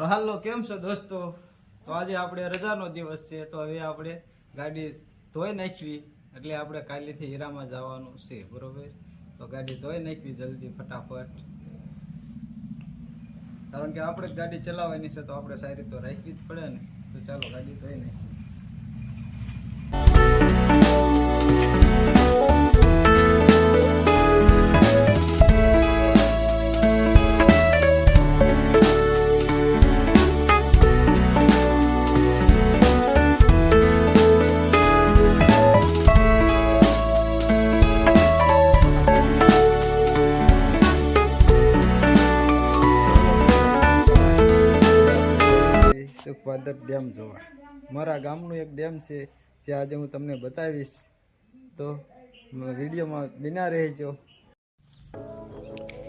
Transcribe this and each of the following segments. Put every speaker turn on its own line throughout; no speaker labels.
તો હાલો, કેમ છો દોસ્તો? તો આજે આપણે રજાનો દિવસ છે, તો હવે આપણે ગાડી ધોઈ નાખવી, એટલે આપણે કાલેથી હીરામાં જવાનું છે, બરોબર? તો ગાડી ધોઈ નાખવી જલ્દી ફટાફટ. કારણ કે આપણે ગાડી ચલાવવાની છે, તો આપણે સારી તો રાખવી જ પડે ને. તો ચાલો, ગાડી ધોઈ નાખી મારા ગામનું એક ડેમ છે, જે આજે હું તમને બતાવીશ. તો વિડીયોમાં બિના રહેજો.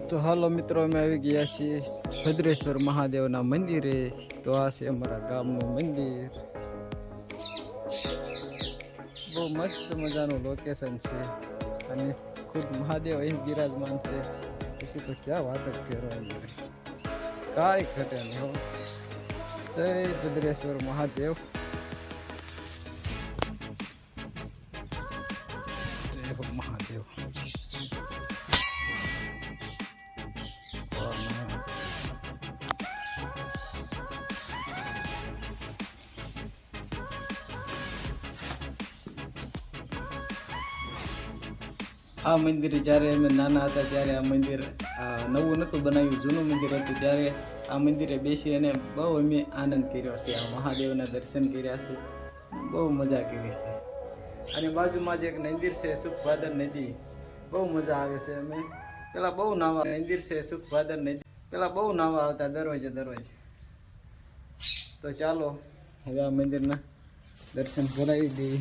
તો હાલો મિત્રો, અમે આવી ગયા છીએ ભદ્રેશ્વર મહાદેવના મંદિરે. તો આ છે અમારા ગામનું મંદિર. બહુ મસ્ત મજાનું લોકેશન છે. અને ખુદ મહાદેવ અહીં બિરાજમાન છે. પછી તો ક્યાં વાત જ કરવાની કાંઈ ઘટે નહીં જય ભદ્રેશ્વર મહાદેવ. આ મંદિર જ્યારે અમે નાના હતા ત્યારે આ મંદિર નવું નહોતું બનાવ્યું, જૂનું મંદિર હતું. ત્યારે આ મંદિરે બેસી અને બહુ અમે આનંદ કર્યો છે. આ મહાદેવના દર્શન કર્યા છે. બહુ મજા કરી છે. અને બાજુમાં જ એક મંદિર છે સુખભાદર નદી. બહુ મજા આવે છે અમે. પેલા બહુ નાવા મંદિર છે સુખભાદર નદી. પેલા બહુ નાવા આવતા દરરોજે દરરોજ. તો ચાલો, હવે આ મંદિરના દર્શન કરાવી દઈએ.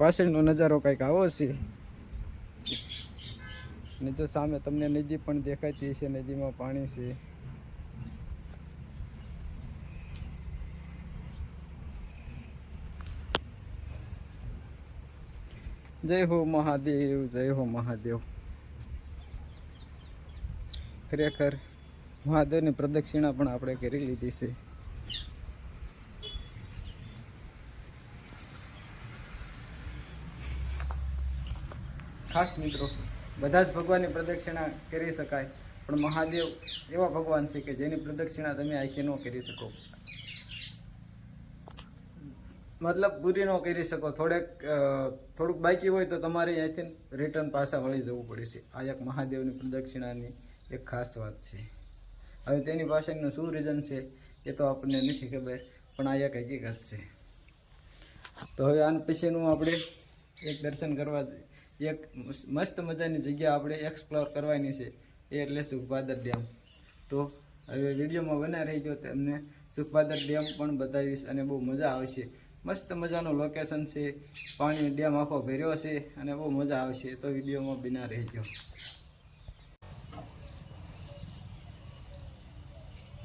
પાછળનો નજારો કંઈક આવો છે. ને જો સામે તમને નદી પણ દેખાતી છે નદીમાં પાણી છે. જય હો મહાદેવ, જય હો મહાદેવ. ખરેખર મહાદેવની પ્રદક્ષિણા પણ આપણે કરી લીધી છે. ખાસ મિત્રો, બધા જ ભગવાનની પ્રદક્ષિણા કરી શકાય, પણ મહાદેવ એવા ભગવાન છે કે જેની પ્રદક્ષિણા તમે આખી ન કરી શકો. મતલબ પૂરી ન કરી શકો. થોડેક થોડુંક બાકી હોય તો તમારે અહીંથી રિટર્ન પાછા વળી જવું પડે છે. આ એક મહાદેવની પ્રદક્ષિણાની એક ખાસ વાત છે. હવે તેની પાછળનું શું રીઝન છે એ તો આપણને નથી ખબર, પણ આ એક હકીકત છે. તો હવે આના પછીનું આપણે એક દર્શન કરવા એક મસ્ત મજાની જગ્યા આપણે એક્સપ્લોર કરવાની છે. એ એટલે સુખભાદર ડેમ. તો હવે વિડીયોમાં બના રહીજો તમને સુખભાદર ડેમ પણ બતાવીશ અને બહુ મજા આવશે. મસ્ત મજાનું લોકેશન છે. પાણી ડેમ આખો ભર્યો છે અને બહુ મજા આવશે. તો વિડીયોમાં બિના રહેજો.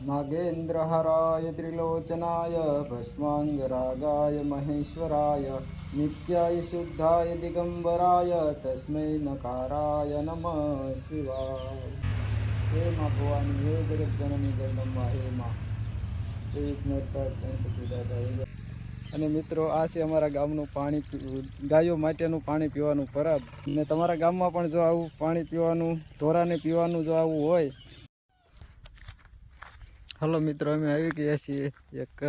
નાગેન્દ્રહરાય ત્રિલોચનાય ભસ્માંગરાગાય મહેશ્વરાય નિત્યાય શુદ્ધાય દિગંબરાય તસ્મૈ નકારાય નમઃ શિવાય હે મા ભવાની હે જગત જનની જગદંબા હે મા અને મિત્રો, આ છે અમારા ગામનું પાણી ગાયો માટેનું પાણી પીવાનું પરબ ને તમારા ગામમાં પણ જો આવું પાણી પીવાનું, ઢોરાને પીવાનું જો આવું હોય. હલો મિત્રો, અમે આવી ગયા છીએ એક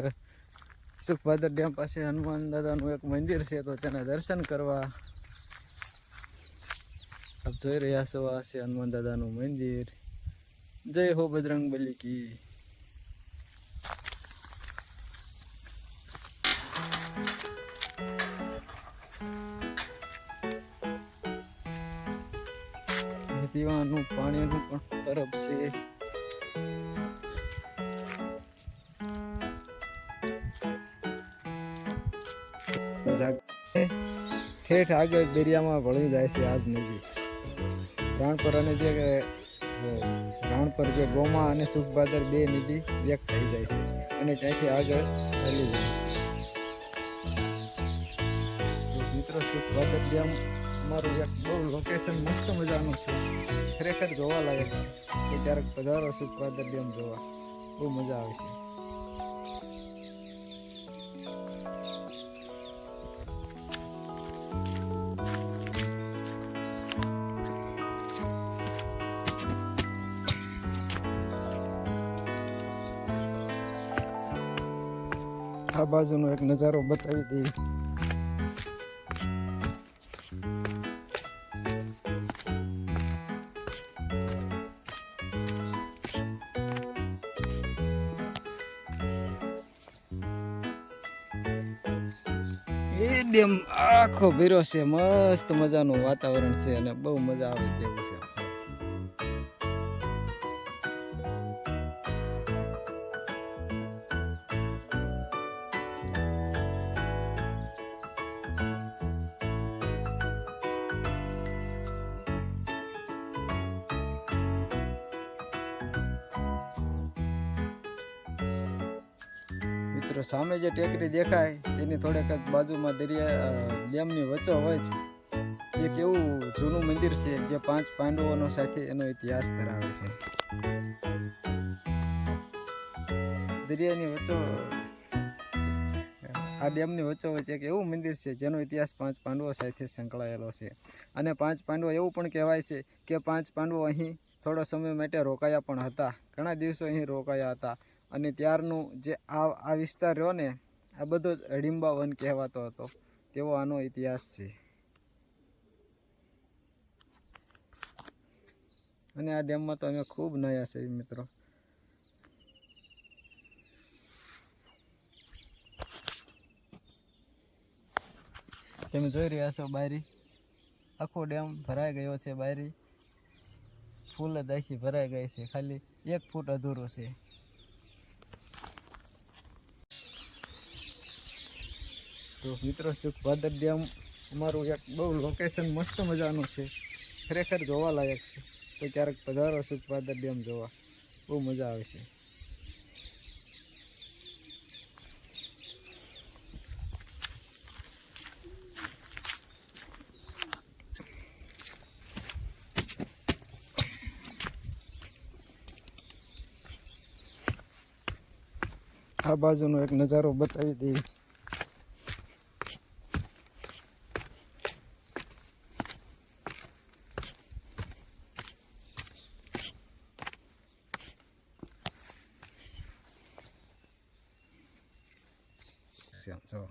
સુખભાદર ડેમ પાસે હનુમાન દાદાનું એક મંદિર છે, તો તેના દર્શન કરવા આપ જોઈ રહ્યા છો, આ છે હનુમાન દાદાનું મંદિર. જય હો બજરંગ બલી કી. પીવાનું પાણીનું પણ તરફ છે. ઠેઠ આગળ દરિયામાં વળી જાય છે આજ નદી. રાણપર અને જે રાણપર જે ગોમા અને સુખબાદર બે નદી વ્યક્ત થઈ જાય છે અને ત્યાંથી આગળ ચાલી જાય છે. મિત્રો, સુખબાદર ડેમ અમારું એક બહુ લોકેશન મસ્ત મજાનું છે. ખરેખર જોવા લાગે છે. કે ક્યારેક પધારો સુખપાદર ડેમ જોવા. બહુ મજા આવશે આ બાજુનો એક નજારો બતાવી દઈએ. એ આખો ભીરો છે, મસ્ત મજાનું વાતાવરણ છે અને બહુ મજા આવે તેવું છે. મિત્રો, સામે જે ટેકરી દેખાય તેની થોડેક બાજુમાં દરિયા ડેમની વચ્ચો હોય છે. એક એવું જૂનું મંદિર છે જે પાંચ પાંડવોનો સાથે એનો ઇતિહાસ ધરાવે છે. દરિયાની વચ્ચો, આ ડેમની વચ્ચો વચ્ચે એક એવું મંદિર છે જેનો ઇતિહાસ પાંચ પાંડવો સાથે સંકળાયેલો છે. અને પાંચ પાંડવો એવું પણ કહેવાય છે કે પાંચ પાંડવો અહીં થોડો સમય માટે રોકાયા પણ હતા. ઘણા દિવસો અહીં રોકાયા હતા. અને ત્યારનું જે આ આ વિસ્તાર રહ્યો ને, આ બધો જ હડિંબા વન કહેવાતો હતો. તેવો આનો ઇતિહાસ છે. અને આ ડેમમાં તો અમે ખૂબ નયા છે મિત્રો. તમે જોઈ રહ્યા છો બારી? આખો ડેમ ભરાઈ ગયો છે બારી. ફૂલ આખી ભરાઈ ગઈ છે. ખાલી એક ફૂટ અધૂરો છે. તો મિત્રો સુખભાદર ડેમ, અમારું એક બહુ લોકેશન મસ્ત મજાનું છે. ખરેખર જોવા લાયક છે. તો ક્યારેક પધારો સુખભાદર ડેમ જોવા. બહુ મજા આવે છે. આ બાજુનો એક નજારો બતાવી દઈએ. So.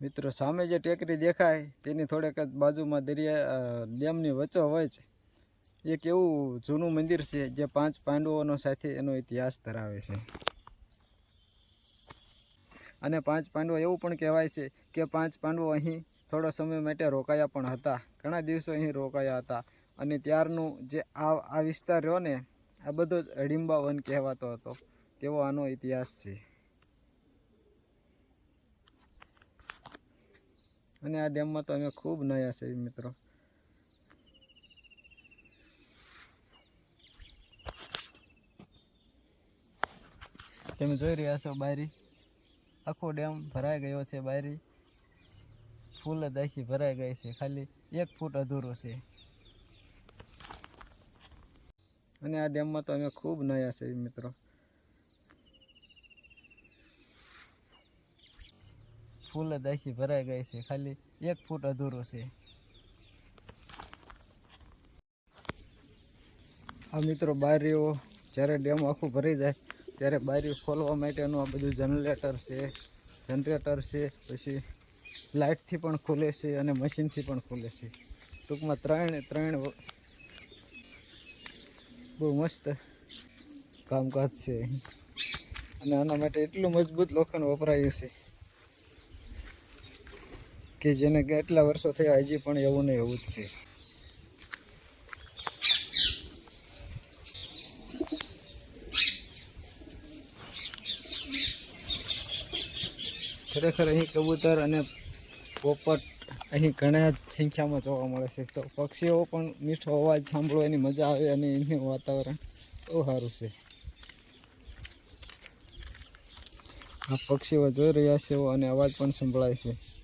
મિત્રો સામે જે ટેકરી દેખાય તેની થોડેક બાજુમાં દરિયા ડેમની વચ્ચો હોય છે એક એવું જૂનું મંદિર છે જે પાંચ પાંડવોનો સાથે એનો ઇતિહાસ ધરાવે છે. અને પાંચ પાંડવો એવું પણ કહેવાય છે કે પાંચ પાંડવો અહીં થોડા સમય માટે રોકાયા પણ હતા. ઘણા દિવસો અહીં રોકાયા હતા. અને ત્યારનું જે આ આ વિસ્તાર રહ્યો ને, આ બધો જ હડિંબા વન કહેવાતો હતો. તેવો આનો ઇતિહાસ છે. અને આ ડેમમાં તો અમે ખૂબ નયા છે મિત્રો. તમે જોઈ રહ્યા છો બારી? આખો ડેમ ભરાઈ ગયો છે બારી. ફૂલ જ આખી ભરાઈ ગઈ છે. ખાલી એક ફૂટ અધૂરો છે. અને આ ડેમમાં તો અમે ખૂબ નયા છે મિત્રો. ફૂલ જ આખી ભરાઈ ગઈ છે. ખાલી એક ફૂટ અધૂરો છે. આ મિત્રો બારીઓ જ્યારે ડેમ આખું ભરી જાય ત્યારે બારી ખોલવા માટેનું આ બધું જનરેટર છે જનરેટર છે, પછી લાઇટથી પણ ખુલે છે અને મશીનથી પણ ખુલે છે. ટૂંકમાં ત્રણ ત્રણ બહુ મસ્ત કામકાજ છે. અને આના માટે એટલું મજબૂત લોખંડ વપરાયું છે કે જેને કેટલા વર્ષો થયા હજી પણ એવું ને એવું જ છે. ખરેખર અહીં કબૂતર અને પોપટ અહીં ઘણા જ સંખ્યામાં જોવા મળે છે. તો પક્ષીઓ પણ મીઠો અવાજ સાંભળવાની મજા આવે અને એનું વાતાવરણ બહુ સારું છે. આ પક્ષીઓ જોઈ રહ્યા છે અને અવાજ પણ સંભળાય છે.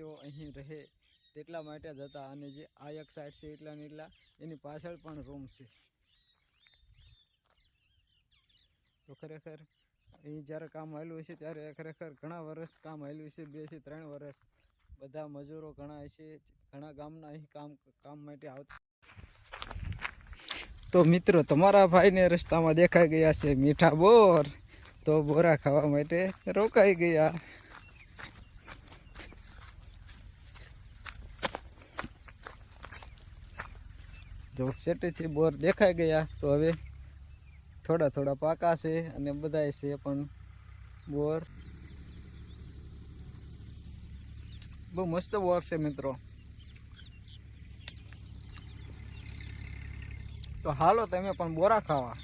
અધિકારીઓ અહીં રહે તેટલા માટે જતા અને જે આ એક સાઈડ છે એટલા ને એટલા, એની પાછળ પણ રૂમ છે. તો ખરેખર અહીં જ્યારે કામ આવેલું છે ત્યારે ખરેખર ઘણા વર્ષ કામ આવેલું છે બેથી ત્રણ વર્ષ બધા મજૂરો ઘણા છે ઘણા ગામના અહીં કામ કામ માટે આવતા. તો મિત્રો, તમારા ભાઈને રસ્તામાં દેખાઈ ગયા છે મીઠા બોર. તો બોરા ખાવા માટે રોકાઈ ગયા. જો સેટેથી બોર દેખાઈ ગયા, તો હવે થોડા થોડા પાકા છે અને બધાય છે પણ બોર. બહુ મસ્ત બોર છે મિત્રો. તો હાલો તમે પણ બોરા ખાવા.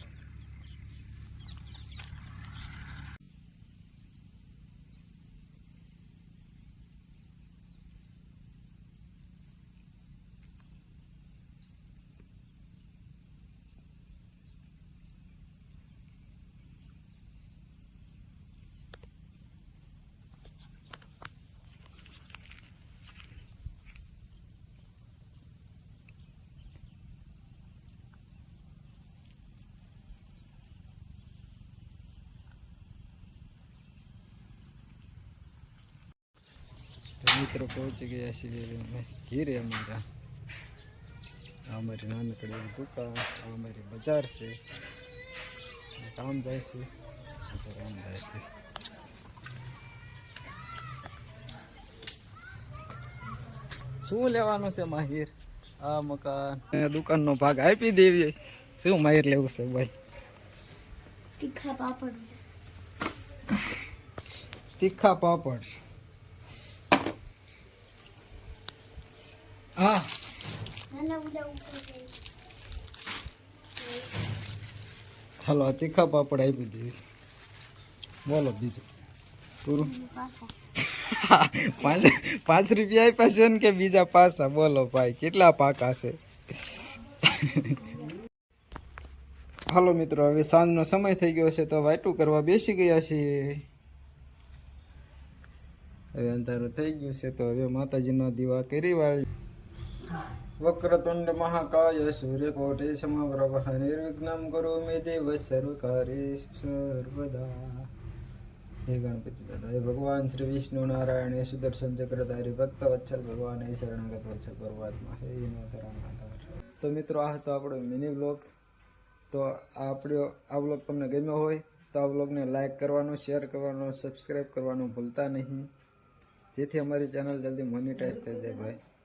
તો મિત્રો પહોંચી ગયા છીએ ઘીરે અમારા. આ અમારી નાનકડી દુકાન આ અમારી બજાર છે. કામ જાય છે. કામ જાય છે. શું લેવાનું છે માહિર? આ મકાન. દુકાનનો ભાગ આપી દેવી. શું માહિર લેવું છે ભાઈ?
તીખા પાપડ.
તીખા પાપડ. હા. હાલો તીખા પાપડ આપી દેવી બોલો બીજું. પૂરું. પાંચ પાંચ રૂપિયા આપ્યા છે ને કે બીજા પાસા બોલો ભાઈ, કેટલા પાકા છે? હાલો મિત્રો, હવે સાંજનો સમય થઈ ગયો છે તો વાટું કરવા બેસી ગયા છીએ. હવે અંધારું થઈ ગયું છે તો હવે માતાજીના દીવા કરી વાળી વક્રતુંડ મહાકાય સૂર્યકોટે સમપ્રભ નિર્વિઘ્નમ કરોમિ દેવ સર્વકારે સર્વદા હે ગણપતિ દાદા હે ભગવાન શ્રી વિષ્ણુ નારાયણ સુદર્શન ચક્રધારી ભક્ત વત્સલ ભગવાન હે શરણાગત વત્સલ પરમાત્મા હે તો મિત્રો, આ હતો આપણો મિની વ્લોગ તો આપણો આ વ્લોગ તમને ગમ્યો હોય, તો આ બ્લોગને લાઈક કરવાનું શેર કરવાનું સબસ્ક્રાઈબ કરવાનું ભૂલતા નહીં. જેથી અમારી ચેનલ જલ્દી મોનિટાઈઝ થઈ જાય ભાઈ.